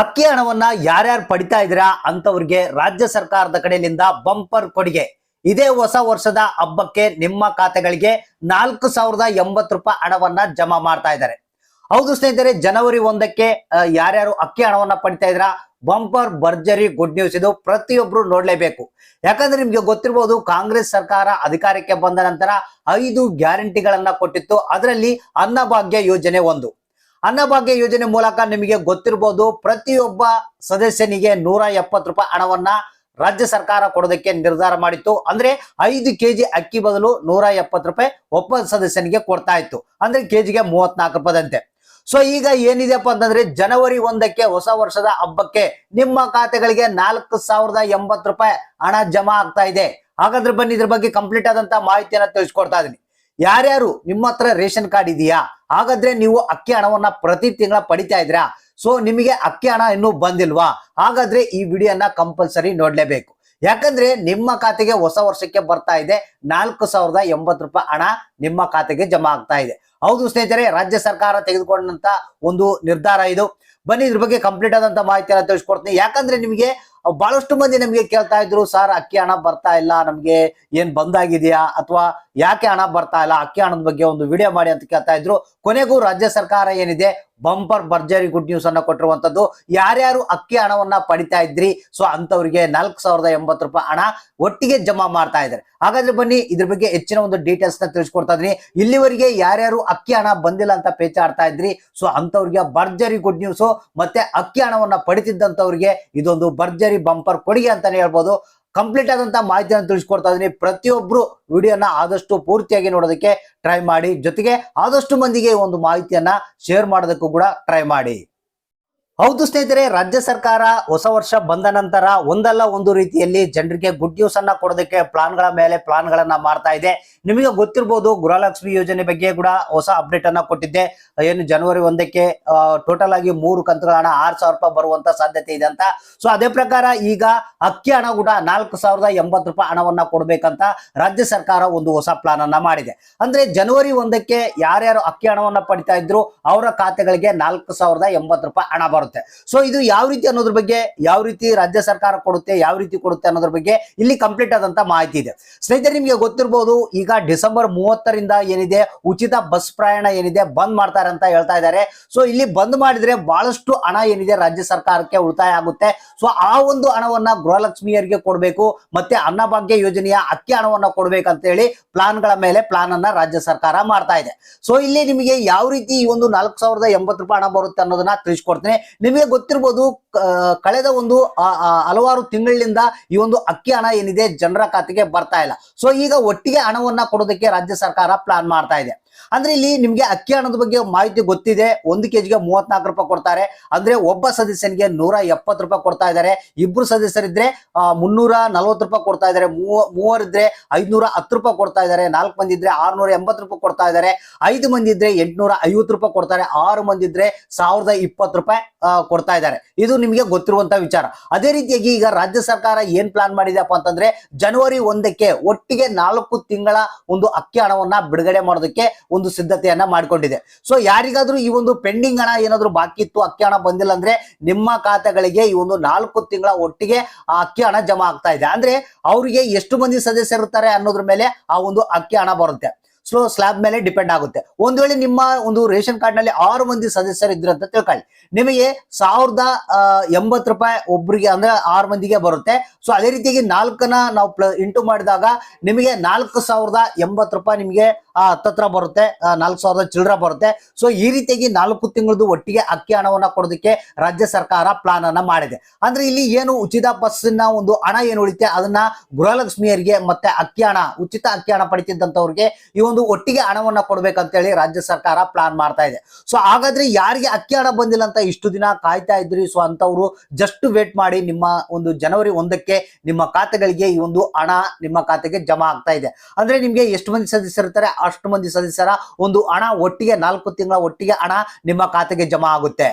ಅಕ್ಕಿ ಹಣವನ್ನ ಯಾರ್ಯಾರು ಪಡಿತಾ ಇದ್ದೀರಾ ಅಂತವ್ರಿಗೆ ರಾಜ್ಯ ಸರ್ಕಾರದ ಕಡೆಯಿಂದ ಬಂಪರ್ ಕೊಡುಗೆ. ಇದೇ ಹೊಸ ವರ್ಷದ ಹಬ್ಬಕ್ಕೆ ನಿಮ್ಮ ಖಾತೆಗಳಿಗೆ ನಾಲ್ಕು ಸಾವಿರದ ಎಂಬತ್ತು ರೂಪಾಯಿ ಹಣವನ್ನ ಜಮಾ ಮಾಡ್ತಾ ಇದ್ದಾರೆ. ಹೌದು ಸ್ನೇಹಿತರೆ, ಜನವರಿ ಒಂದಕ್ಕೆ ಯಾರ್ಯಾರು ಅಕ್ಕಿ ಹಣವನ್ನ ಪಡಿತಾ ಇದ್ದೀರಾ, ಬಂಪರ್, ಭರ್ಜರಿ, ಗುಡ್ ನ್ಯೂಸ್ ಇದು ಪ್ರತಿಯೊಬ್ರು ನೋಡ್ಲೇಬೇಕು. ಯಾಕಂದ್ರೆ ನಿಮ್ಗೆ ಗೊತ್ತಿರ್ಬೋದು, ಕಾಂಗ್ರೆಸ್ ಸರ್ಕಾರ ಅಧಿಕಾರಕ್ಕೆ ಬಂದ ನಂತರ ಐದು ಗ್ಯಾರಂಟಿಗಳನ್ನ ಕೊಟ್ಟಿತ್ತು. ಅದರಲ್ಲಿ ಅನ್ನಭಾಗ್ಯ ಯೋಜನೆ ಒಂದು. ಅನ್ನಭಾಗ್ಯ ಯೋಜನೆ ಮೂಲಕ ನಿಮಗೆ ಗೊತ್ತಿರ್ಬೋದು, ಪ್ರತಿಯೊಬ್ಬ ಸದಸ್ಯನಿಗೆ ನೂರ ಎಪ್ಪತ್ತು ರೂಪಾಯಿ ಹಣವನ್ನ ರಾಜ್ಯ ಸರ್ಕಾರ ಕೊಡೋದಕ್ಕೆ ನಿರ್ಧಾರ ಮಾಡಿತ್ತು. ಅಂದ್ರೆ ಐದು ಕೆಜಿ ಅಕ್ಕಿ ಬದಲು ನೂರ ಎಪ್ಪತ್ತು ರೂಪಾಯಿ ಒಬ್ಬ ಸದಸ್ಯನಿಗೆ ಕೊಡ್ತಾ ಇತ್ತು. ಅಂದ್ರೆ ಕೆಜಿಗೆ ಮೂವತ್ನಾಲ್ಕು ರೂಪಾಯಿದಂತೆ. ಸೊ ಈಗ ಏನಿದೆಪ್ಪ ಅಂತಂದ್ರೆ ಜನವರಿ ಒಂದಕ್ಕೆ ಹೊಸ ವರ್ಷದ ಹಬ್ಬಕ್ಕೆ ನಿಮ್ಮ ಖಾತೆಗಳಿಗೆ ನಾಲ್ಕು ಸಾವಿರದ ಎಂಬತ್ತು ರೂಪಾಯಿ ಹಣ ಜಮಾ ಆಗ್ತಾ ಇದೆ. ಹಾಗಾದ್ರೆ ಬನ್ನಿ ಇದ್ರ ಬಗ್ಗೆ ಕಂಪ್ಲೀಟ್ ಆದಂತ ಮಾಹಿತಿಯನ್ನ ತಿಳಿಸ್ಕೊಡ್ತಾ ಇದೀನಿ. ಯಾರ್ಯಾರು ನಿಮ್ಮ ಹತ್ರ ರೇಷನ್ ಕಾರ್ಡ್ ಇದೆಯಾ? ಹಾಗಾದ್ರೆ ನೀವು ಅಕ್ಕಿ ಹಣವನ್ನ ಪ್ರತಿ ತಿಂಗಳ ಪಡಿತಾ ಇದ್ರಾ ಸೊ ನಿಮಗೆ ಅಕ್ಕಿ ಹಣ ಇನ್ನೂ ಬಂದಿಲ್ವಾ? ಹಾಗಾದ್ರೆ ಈ ವಿಡಿಯೋನ ಕಂಪಲ್ಸರಿ ನೋಡ್ಲೇಬೇಕು. ಯಾಕಂದ್ರೆ ನಿಮ್ಮ ಖಾತೆಗೆ ಹೊಸ ವರ್ಷಕ್ಕೆ ಬರ್ತಾ ಇದೆ. ನಾಲ್ಕು ಸಾವಿರದ ಎಂಬತ್ತು ರೂಪಾಯಿ ಹಣ ನಿಮ್ಮ ಖಾತೆಗೆ ಜಮಾ ಆಗ್ತಾ ಇದೆ. ಹೌದು ಸ್ನೇಹಿತರೆ, ರಾಜ್ಯ ಸರ್ಕಾರ ತೆಗೆದುಕೊಂಡಂತ ಒಂದು ನಿರ್ಧಾರ ಇದು. ಬನ್ನಿ ಇದ್ರ ಬಗ್ಗೆ ಕಂಪ್ಲೀಟ್ ಆದಂತ ಮಾಹಿತಿಯನ್ನ ತಿಳಿಸ್ಕೊಡ್ತೀನಿ. ಯಾಕಂದ್ರೆ ನಿಮಗೆ ಬಹಳಷ್ಟು ಮಂದಿ ನಮ್ಗೆ ಕೇಳ್ತಾ ಇದ್ರು, ಸರ್, ಅಕ್ಕಿ ಹಣ ಬರ್ತಾ ಇಲ್ಲ, ನಮ್ಗೆ ಏನ್ ಬಂದಾಗಿದೆಯಾ ಅಥವಾ, ಯಾಕೆ ಹಣ ಬರ್ತಾ ಇಲ್ಲ? ಅಕ್ಕಿ ಹಣದ ಬಗ್ಗೆ ಒಂದು ವಿಡಿಯೋ ಮಾಡಿ ಅಂತ ಕೇಳ್ತಾ ಇದ್ರು. ಕೊನೆಗೂ ರಾಜ್ಯ ಸರ್ಕಾರ ಏನಿದೆ, ಬಂಪರ್ ಭರ್ಜರಿ ಗುಡ್ ನ್ಯೂಸ್ ಅನ್ನ ಕೊಟ್ಟಿರುವಂತದ್ದು. ಯಾರ್ಯಾರು ಅಕ್ಕಿ ಹಣವನ್ನ ಪಡಿತಾ ಇದ್ರಿ, ಸೊ ಅಂತವರಿಗೆ ನಾಲ್ಕು ಸಾವಿರದ ಎಂಬತ್ತು ರೂಪಾಯಿ ಹಣ ಒಟ್ಟಿಗೆ ಜಮಾ ಮಾಡ್ತಾ ಇದ್ದಾರೆ. ಹಾಗಾದ್ರೆ ಬನ್ನಿ, ಇದ್ರ ಬಗ್ಗೆ ಹೆಚ್ಚಿನ ಒಂದು ಡೀಟೇಲ್ಸ್ನ ತಿಳಿಸ್ಕೊಡ್ತಾ ಇದ್ರಿ ಇಲ್ಲಿವರೆಗೆ ಯಾರ್ಯಾರು ಅಕ್ಕಿ ಹಣ ಬಂದಿಲ್ಲ ಅಂತ ಪೇಚಾಡ್ತಾ ಇದ್ರಿ, ಸೊ ಅಂತವ್ರಿಗೆ ಭರ್ಜರಿ ಗುಡ್ ನ್ಯೂಸ್, ಮತ್ತೆ ಅಕ್ಕಿ ಹಣವನ್ನ ಪಡಿತಿದ್ದಂತವ್ರಿಗೆ ಇದೊಂದು ಭರ್ಜರಿ ಬಂಪರ್ ಕೊಡುಗೆ ಅಂತಾನೆ ಹೇಳ್ಬೋದು. ಕಂಪ್ಲೀಟ್ ಆದಂತ ಮಾಹಿತಿಯನ್ನು ತಿಳಿಸ್ಕೊಡ್ತಾ ಇದೀನಿ. ಪ್ರತಿಯೊಬ್ರು ವಿಡಿಯೋನ ಆದಷ್ಟು ಪೂರ್ತಿಯಾಗಿ ನೋಡೋದಕ್ಕೆ ಟ್ರೈ ಮಾಡಿ. ಜೊತೆಗೆ ಆದಷ್ಟು ಮಂದಿಗೆ ಒಂದು ಮಾಹಿತಿಯನ್ನ ಶೇರ್ ಮಾಡೋದಕ್ಕೂ ಕೂಡ ಟ್ರೈ ಮಾಡಿ. ಹೌದು ಸ್ನೇಹಿತರೆ, ರಾಜ್ಯ ಸರ್ಕಾರ ಹೊಸ ವರ್ಷ ಬಂದ ನಂತರ ಒಂದಲ್ಲ ಒಂದು ರೀತಿಯಲ್ಲಿ ಜನರಿಗೆ ಗುಡ್ ನ್ಯೂಸ್ ಅನ್ನ ಕೊಡೋದಕ್ಕೆ ಪ್ಲಾನ್ಗಳ ಮೇಲೆ ಪ್ಲಾನ್ಗಳನ್ನ ಮಾಡ್ತಾ ಇದೆ. ನಿಮಗೆ ಗೊತ್ತಿರ್ಬೋದು, ಗೃಹಲಕ್ಷ್ಮಿ ಯೋಜನೆ ಬಗ್ಗೆ ಕೂಡ ಹೊಸ ಅಪ್ಡೇಟ್ ಅನ್ನ ಕೊಟ್ಟಿದ್ದೆ. ಏನು ಜನವರಿ ಒಂದಕ್ಕೆ ಟೋಟಲ್ ಆಗಿ ಮೂರು ಕಂತುಗಳ ಹಣ ಆರ್ ಸಾವಿರ ರೂಪಾಯಿ ಬರುವಂತ ಸಾಧ್ಯತೆ ಇದೆ ಅಂತ. ಸೊ ಅದೇ ಪ್ರಕಾರ ಈಗ ಅಕ್ಕಿ ಹಣ ಕೂಡ ನಾಲ್ಕು ಸಾವಿರದ ಎಂಬತ್ತು ರೂಪಾಯಿ ಹಣವನ್ನ ಕೊಡ್ಬೇಕಂತ ರಾಜ್ಯ ಸರ್ಕಾರ ಒಂದು ಹೊಸ ಪ್ಲಾನ್ ಅನ್ನ ಮಾಡಿದೆ. ಅಂದ್ರೆ ಜನವರಿ ಒಂದಕ್ಕೆ ಯಾರ್ಯಾರು ಅಕ್ಕಿ ಹಣವನ್ನ ಪಡಿತಾ ಇದ್ರು, ಅವರ ಖಾತೆಗಳಿಗೆ ನಾಲ್ಕು ಸಾವಿರದ ಎಂಬತ್ತು ರೂಪಾಯಿ ಹಣ ಬರುತ್ತೆ. ಸೊ ಇದು ಯಾವ ರೀತಿ ಅನ್ನೋದ್ರ ಬಗ್ಗೆ, ಯಾವ ರೀತಿ ರಾಜ್ಯ ಸರ್ಕಾರ ಕೊಡುತ್ತೆ, ಯಾವ ರೀತಿ ಕೊಡುತ್ತೆ ಅನ್ನೋದ್ರ ಬಗ್ಗೆ ಇಲ್ಲಿ ಕಂಪ್ಲೀಟ್ ಆದಂತ ಮಾಹಿತಿ ಇದೆ. ಸ್ನೇಹಿತರೆ, ನಿಮಗೆ ಗೊತ್ತಿರಬಹುದು ಈಗ ಡಿಸೆಂಬರ್ ಮೂವತ್ತರಿಂದ ಏನಿದೆ, ಉಚಿತ ಬಸ್ ಪ್ರಯಾಣ ಏನಿದೆ, ಬಂದ್ ಮಾಡ್ತಾರೆ ಅಂತ ಹೇಳ್ತಾ ಇದ್ದಾರೆ. ಸೊ ಇಲ್ಲಿ ಬಂದ್ ಮಾಡಿದ್ರೆ ಬಹಳಷ್ಟು ಹಣ ಏನಿದೆ ರಾಜ್ಯ ಸರ್ಕಾರಕ್ಕೆ ಉಳಿತಾಯ ಆಗುತ್ತೆ. ಸೊ ಆ ಒಂದು ಹಣವನ್ನ ಗೃಹಲಕ್ಷ್ಮಿಯರಿಗೆ ಕೊಡಬೇಕು, ಮತ್ತೆ ಅನ್ನಭಾಗ್ಯ ಯೋಜನೆಯ ಅಕ್ಕಿ ಹಣವನ್ನ ಕೊಡ್ಬೇಕಂತ ಹೇಳಿ ಪ್ಲಾನ್ಗಳ ಮೇಲೆ ಪ್ಲಾನ್ ಅನ್ನ ರಾಜ್ಯ ಸರ್ಕಾರ ಮಾಡ್ತಾ ಇದೆ. ಸೊ ಇಲ್ಲಿ ನಿಮಗೆ ಯಾವ ರೀತಿ ಈ ಒಂದು ನಾಲ್ಕು ಸಾವಿರದ ಎಂಬತ್ತು ರೂಪಾಯಿ ಹಣ ಬರುತ್ತೆ ಅನ್ನೋದನ್ನ ತಿಳಿಸ್ಕೊಡ್ತೀನಿ. ನಿಮಗೆ ಗೊತ್ತಿರ್ಬೋದು ಕಳೆದ ಒಂದು ಹಲವಾರು ತಿಂಗಳಿನಿಂದ ಈ ಒಂದು ಅಕ್ಕಿ ಹಣ ಏನಿದೆ, ಜನರ ಖಾತೆಗೆ ಬರ್ತಾ ಇಲ್ಲ. ಸೊ ಈಗ ಒಟ್ಟಿಗೆ ಹಣವನ್ನ ಕೊಡೋದಕ್ಕೆ ರಾಜ್ಯ ಸರ್ಕಾರ ಪ್ಲಾನ್ ಮಾಡ್ತಾ ಇದೆ. ಅಂದ್ರೆ ಇಲ್ಲಿ ನಿಮ್ಗೆ ಅಕ್ಕಿ ಹಣದ ಬಗ್ಗೆ ಮಾಹಿತಿ ಗೊತ್ತಿದೆ. ಒಂದು ಕೆಜಿಗೆ ಮೂವತ್ನಾಲ್ಕು ರೂಪಾಯಿ ಕೊಡ್ತಾರೆ. ಅಂದ್ರೆ ಒಬ್ಬ ಸದಸ್ಯನಿಗೆ ನೂರ ಎಪ್ಪತ್ತು ರೂಪಾಯಿ ಕೊಡ್ತಾ ಇದ್ದಾರೆ. ಇಬ್ರು ಸದಸ್ಯರಿದ್ರೆ ಮುನ್ನೂರ ನಲ್ವತ್ತು ರೂಪಾಯಿ ಕೊಡ್ತಾ ಇದ್ದಾರೆ. ಮೂವ, ಮೂವರಿದ್ರೆ ಐದ್ನೂರ ಹತ್ತು ರೂಪಾಯಿ ಕೊಡ್ತಾ ಇದ್ದಾರೆ. ನಾಲ್ಕು ಮಂದಿ ಇದ್ರೆ ಆರ್ನೂರ ಎಂಬತ್ತು ರೂಪಾಯಿ ಕೊಡ್ತಾ ಇದ್ದಾರೆ. ಐದು ಮಂದಿ ಇದ್ರೆ ಎಂಟ್ನೂರ ಐವತ್ತು ರೂಪಾಯಿ ಕೊಡ್ತಾರೆ ಆರು ಮಂದಿ ಇದ್ರೆ ಸಾವಿರದ ಇಪ್ಪತ್ತು ರೂಪಾಯಿ ಕೊಡ್ತಾ ಇದ್ದಾರೆ. ಇದು ನಿಮಗೆ ಗೊತ್ತಿರುವಂತ ವಿಚಾರ. ಅದೇ ರೀತಿಯಾಗಿ ಈಗ ರಾಜ್ಯ ಸರ್ಕಾರ ಏನ್ ಪ್ಲಾನ್ ಮಾಡಿದೆಪ್ಪ ಅಂತಂದ್ರೆ ಜನವರಿ ಒಂದಕ್ಕೆ ಒಟ್ಟಿಗೆ ನಾಲ್ಕು ತಿಂಗಳ ಒಂದು ಅಕ್ಕಿ ಹಣವನ್ನ ಬಿಡುಗಡೆ ಮಾಡೋದಕ್ಕೆ ಒಂದು ಸಿದ್ಧತೆಯನ್ನ ಮಾಡಿಕೊಂಡಿದೆ. ಸೊ ಯಾರಿಗಾದ್ರೂ ಈ ಒಂದು ಪೆಂಡಿಂಗ್ ಹಣ ಏನಾದ್ರೂ ಬಾಕಿ ಇತ್ತು, ಅಕ್ಕಿ ಹಣ ಬಂದಿಲ್ಲ ಅಂದ್ರೆ ನಿಮ್ಮ ಖಾತೆಗಳಿಗೆ ಈ ಒಂದು ನಾಲ್ಕು ತಿಂಗಳ ಒಟ್ಟಿಗೆ ಆ ಅಕ್ಕಿ ಹಣ ಜಮಾ ಆಗ್ತಾ ಇದೆ. ಅಂದ್ರೆ ಅವರಿಗೆ ಎಷ್ಟು ಮಂದಿ ಸದಸ್ಯರಿರ್ತಾರೆ ಅನ್ನೋದ್ರ ಮೇಲೆ ಆ ಒಂದು ಅಕ್ಕಿ ಹಣ ಬರುತ್ತೆ. ಸೊ ಸ್ಲಾಬ್ ಮೇಲೆ ಡಿಪೆಂಡ್ ಆಗುತ್ತೆ. ಒಂದ್ ವೇಳೆ ನಿಮ್ಮ ಒಂದು ರೇಷನ್ ಕಾರ್ಡ್ನಲ್ಲಿ ಆರು ಮಂದಿ ಸದಸ್ಯರು ಇದ್ರು ಅಂತ ತಿಳ್ಕೊಳ್ಳಿ. ನಿಮಗೆ ಸಾವಿರದ ಎಂಬತ್ತು ರೂಪಾಯಿ ಒಬ್ರಿಗೆ ಅಂದ್ರೆ ಆರು ಮಂದಿಗೆ ಬರುತ್ತೆ. ಸೊ ಅದೇ ರೀತಿಯಾಗಿ ನಾಲ್ಕನ ನಾವು ಇಂಟು ಮಾಡಿದಾಗ ನಿಮಗೆ ನಾಲ್ಕು ಸಾವಿರದ ಎಂಬತ್ತು ರೂಪಾಯಿ ನಿಮಗೆ ಹತ್ತತ್ರ ಬರುತ್ತೆ ನಾಲ್ಕು ಸಾವಿರದ ಚಿಲ್ಲರ ಬರುತ್ತೆ. ಸೊ ಈ ರೀತಿಯಾಗಿ ನಾಲ್ಕು ತಿಂಗಳದು ಒಟ್ಟಿಗೆ ಅಕ್ಕಿ ಹಣವನ್ನ ಕೊಡೋದಕ್ಕೆ ರಾಜ್ಯ ಸರ್ಕಾರ ಪ್ಲಾನ್ ಅನ್ನ ಮಾಡಿದೆ. ಅಂದ್ರೆ ಇಲ್ಲಿ ಏನು ಉಚಿತ ಬಸ್ಸಿನ ಒಂದು ಹಣ ಏನು ಉಳಿತೆ ಅದನ್ನ ಗೃಹಲಕ್ಷ್ಮಿಯರಿಗೆ ಮತ್ತೆ ಅಕ್ಕಿ ಹಣ, ಉಚಿತ ಅಕ್ಕಿ ಹಣ ಪಡಿತಿದ್ದಂಥವ್ರಿಗೆ ಈ ಒಂದು ಒಟ್ಟಿಗೆ ಹಣವನ್ನ ಕೊಡ್ಬೇಕಂತೇಳಿ ರಾಜ್ಯ ಸರ್ಕಾರ ಪ್ಲಾನ್ ಮಾಡ್ತಾ ಇದೆ. ಸೊ ಹಾಗಾದ್ರೆ ಯಾರಿಗೆ ಅಕ್ಕಿ ಹಣ ಬಂದಿಲ್ಲ ಅಂತ ಇಷ್ಟು ದಿನ ಕಾಯ್ತಾ ಇದ್ರಿ? ಸೊ ಅಂತವ್ರು ಜಸ್ಟ್ ವೇಟ್ ಮಾಡಿ ನಿಮ್ಮ ಒಂದು ಜನವರಿ ಒಂದಕ್ಕೆ ನಿಮ್ಮ ಖಾತೆಗಳಿಗೆ ಈ ಒಂದು ಹಣ ನಿಮ್ಮ ಖಾತೆಗೆ ಜಮಾ ಆಗ್ತಾ ಇದೆ. ಅಂದ್ರೆ ನಿಮ್ಗೆ ಎಷ್ಟು ಮಂದಿ ಸದಸ್ಯರಿರ್ತಾರೆ ಅಷ್ಟು ಮಂದಿ ಸದಸ್ಯರ ಒಂದು ಹಣ ಒಟ್ಟಿಗೆ ನಾಲ್ಕು ತಿಂಗಳ ಒಟ್ಟಿಗೆ ಹಣ ನಿಮ್ಮ ಖಾತೆಗೆ ಜಮಾ ಆಗುತ್ತೆ.